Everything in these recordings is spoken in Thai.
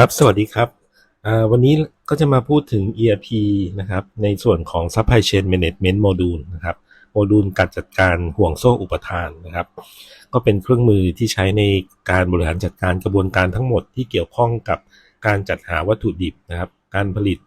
ครับ สวัสดีครับวันนี้ก็จะมาพูดถึง ERP นะครับ ในส่วนของ Supply Chain Management Module นะครับ โมดูลการจัดการห่วงโซ่อุปทานนะครับ ก็เป็นเครื่องมือที่ใช้ในการบริหารจัดการกระบวนการทั้งหมดที่เกี่ยวข้องกับการจัดหาวัตถุดิบนะครับ การผลิต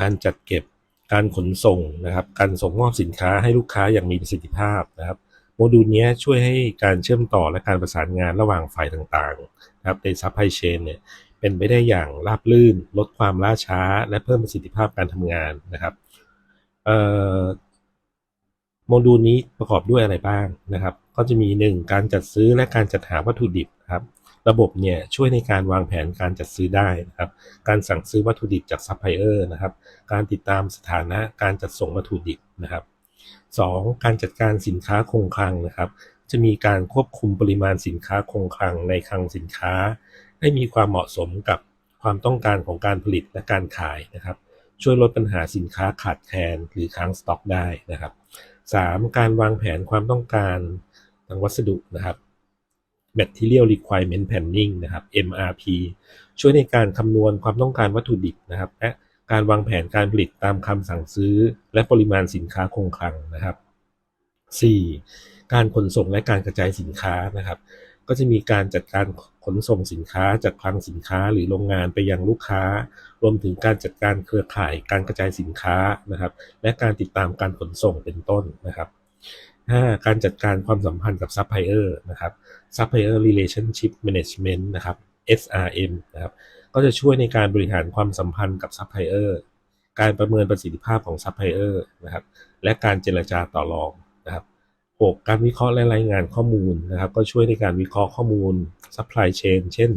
การจัดเก็บ การขนส่งนะครับ การส่งมอบสินค้าให้ลูกค้าอย่างมีประสิทธิภาพนะครับ โมดูลเนี้ยช่วยให้การเชื่อมต่อและการประสานงานระหว่างฝ่ายต่างๆนะครับใน Supply Chain เนี่ย เป็นไปได้อย่างราบรื่น ลดความล่าช้า และเพิ่มประสิทธิภาพการทำงานนะครับโมดูลนี้ประกอบด้วยอะไรบ้างนะครับ ก็จะมี 1 การจัดซื้อและการจัดหาวัตถุดิบครับ ระบบเนี่ยช่วยในการวางแผนการจัดซื้อได้นะครับ การสั่งซื้อวัตถุดิบจากซัพพลายเออร์นะครับ การติดตามสถานะการจัดส่งวัตถุดิบนะครับ 2. การจัดการสินค้าคงคลังนะครับ จะมีการควบคุมปริมาณสินค้าคงคลังในคลังสินค้า ให้มีความเหมาะสมกับความต้องการของการผลิตและการขายนะครับ ช่วยลดปัญหาสินค้าขาดแคลนหรือค้างสต็อกได้นะครับ 3. การวางแผนความต้องการทางวัสดุนะครับ Material Requirement Planning นะครับ MRP ช่วยในการคำนวณความต้องการวัตถุดิบนะครับ และการวางแผนการผลิตตามคำสั่งซื้อ และปริมาณสินค้าคงคลังนะครับ 4. การขนส่งและการกระจายสินค้านะครับ ก็จะมีการจัดการขนส่งสินค้าจากคลังสินค้าหรือโรงงานไปยังลูกค้า รวมถึงการจัดการเครือข่ายการกระจายสินค้านะครับ และการติดตามการขนส่งเป็นต้นนะครับ 5. การจัดการความสัมพันธ์กับซัพพลายเออร์นะครับ Supplier Relationship Management นะครับ SRM นะครับ ก็จะช่วยในการบริหารความสัมพันธ์กับซัพพลายเออร์ การประเมินประสิทธิภาพของซัพพลายเออร์นะครับ และการเจรจาต่อรอง 6. การวิเคราะห์และรายงานข้อมูลนะครับ ก็ช่วยในการวิเคราะห์ข้อมูล supply chain เช่น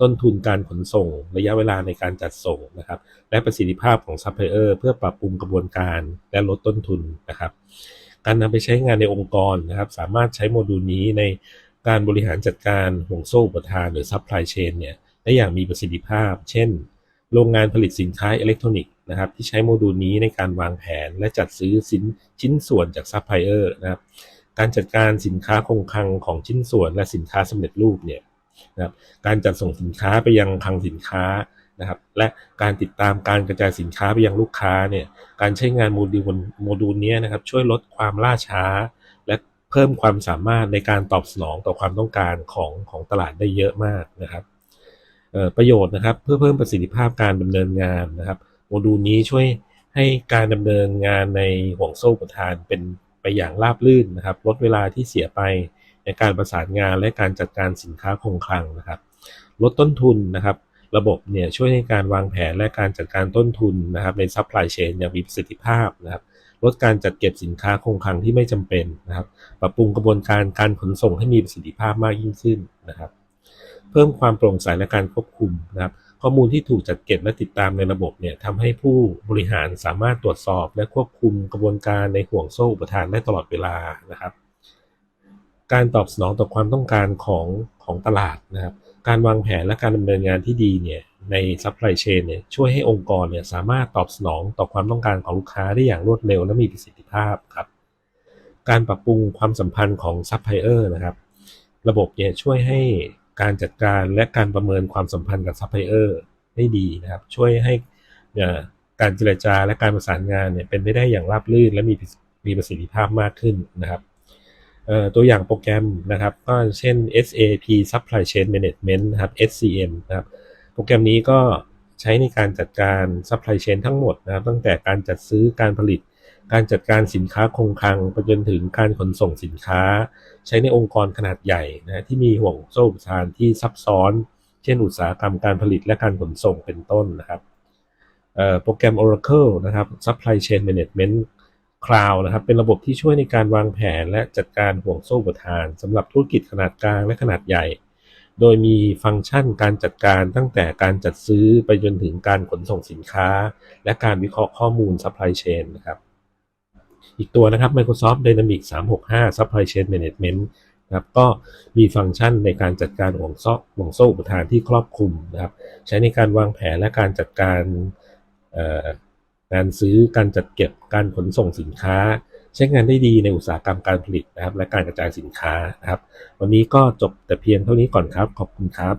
ต้นทุนการขนส่ง ระยะเวลาในการจัดส่งนะครับ และประสิทธิภาพของ supplier เพื่อปรับปรุงกระบวนการและลดต้นทุนนะครับ การนำไปใช้งานในองค์กรนะครับ สามารถใช้โมดูลนี้ในการบริหารจัดการห่วงโซ่อุปทานหรือ supply chain เนี่ยได้อย่างมีประสิทธิภาพ เช่น โรงงานผลิตสินค้าอิเล็กทรอนิกส์นะครับที่ใช้โมดูลนี้ในการวางแผนและจัดซื้อสินชิ้นส่วนจากซัพพลายเออร์นะครับ การจัดการสินค้าคงคลังของชิ้นส่วนและสินค้าสำเร็จรูปเนี่ยนะครับการจัดส่งสินค้าไปยังคลังสินค้านะครับและการติดตามการกระจายสินค้าไปยังลูกค้าเนี่ยการใช้งานโมดูลโมดูลนี้นะครับช่วยลดความล่าช้า และเพิ่มความสามารถในการตอบสนองต่อความต้องการของของตลาดได้เยอะมากนะครับประโยชน์นะครับเพื่อเพิ่มประสิทธิภาพการดำเนินงานนะครับโมดูลนี้ช่วยให้การดำเนินงานในห่วงโซ่ประทานเป็น ไปอย่างราบรื่นนะครับ ลดเวลาที่เสียไปในการประสานงานและการจัดการสินค้าคงคลังนะครับ ลดต้นทุนนะครับ ระบบเนี่ยช่วยในการวางแผนและการจัดการต้นทุนนะครับในซัพพลายเชนอย่างมีประสิทธิภาพนะครับ ลดการจัดเก็บสินค้าคงคลังที่ไม่จำเป็นนะครับ ปรับปรุงกระบวนการการขนส่งให้มีประสิทธิภาพมากยิ่งขึ้นนะครับ เพิ่มความโปร่งใสและการควบคุมนะครับ ข้อมูลที่ถูกจัดเก็บและติดตามในระบบเนี่ยทำให้ผู้บริหารสามารถตรวจสอบและควบคุมกระบวนการในห่วงโซ่อุปทานได้ตลอดเวลานะครับ การตอบสนองต่อความต้องการของของตลาดนะครับ การวางแผนและการดำเนินงานที่ดีเนี่ยใน supply chain เนี่ยช่วยให้องค์กรเนี่ยสามารถตอบสนองต่อความต้องการของลูกค้าได้อย่างรวดเร็วและมีประสิทธิภาพครับ การปรับปรุงความสัมพันธ์ของ supplier นะครับ ระบบเนี่ยช่วยให้ การจัดการและการประเมินความสัมพันธ์กับซัพพลายเออร์ได้ดีนะครับ ช่วยให้การเจรจาและการประสานงานเนี่ยเป็นไปได้อย่างราบรื่น และมีมีประสิทธิภาพมากขึ้นนะครับตัวอย่างโปรแกรมนะครับก็เช่น SAP Supply Chain Management นะครับ SCM นะครับ โปรแกรมนี้ก็ใช้ในการจัดการ Supply Chain ทั้งหมดนะครับ ตั้งแต่การจัดซื้อการผลิต การจัดการสินค้าคงคลังไปจนถึงการขนส่งสินค้า ใช้ในองค์กรขนาดใหญ่นะที่มีห่วงโซ่อุปทานที่ซับซ้อน เช่นอุตสาหกรรมการผลิตและการขนส่งเป็นต้นนะครับโปรแกรม Oracle นะครับ Supply Chain Management Cloud นะครับ เป็นระบบที่ช่วยในการวางแผนและจัดการห่วงโซ่อุปทานสำหรับธุรกิจขนาดกลางและขนาดใหญ่ โดยมีฟังก์ชันการจัดการตั้งแต่การจัดซื้อไปจนถึงการขนส่งสินค้า และการวิเคราะห์ข้อมูล Supply Chain นะครับ อีกตัวนะครับ Microsoft Dynamics 365 Supply Chain Management นะครับก็มีฟังก์ชันในการจัดการห่วงโซ่ห่วงโซ่อุปทานที่ครอบคลุมนะครับ ใช้ในการวางแผนและการจัดการการซื้อการจัดเก็บการขนส่งสินค้า ใช้งานได้ดีในอุตสาหกรรมการผลิตนะครับ และการกระจายสินค้านะครับ วันนี้ก็จบแต่เพียงเท่านี้ก่อนครับ ขอบคุณครับ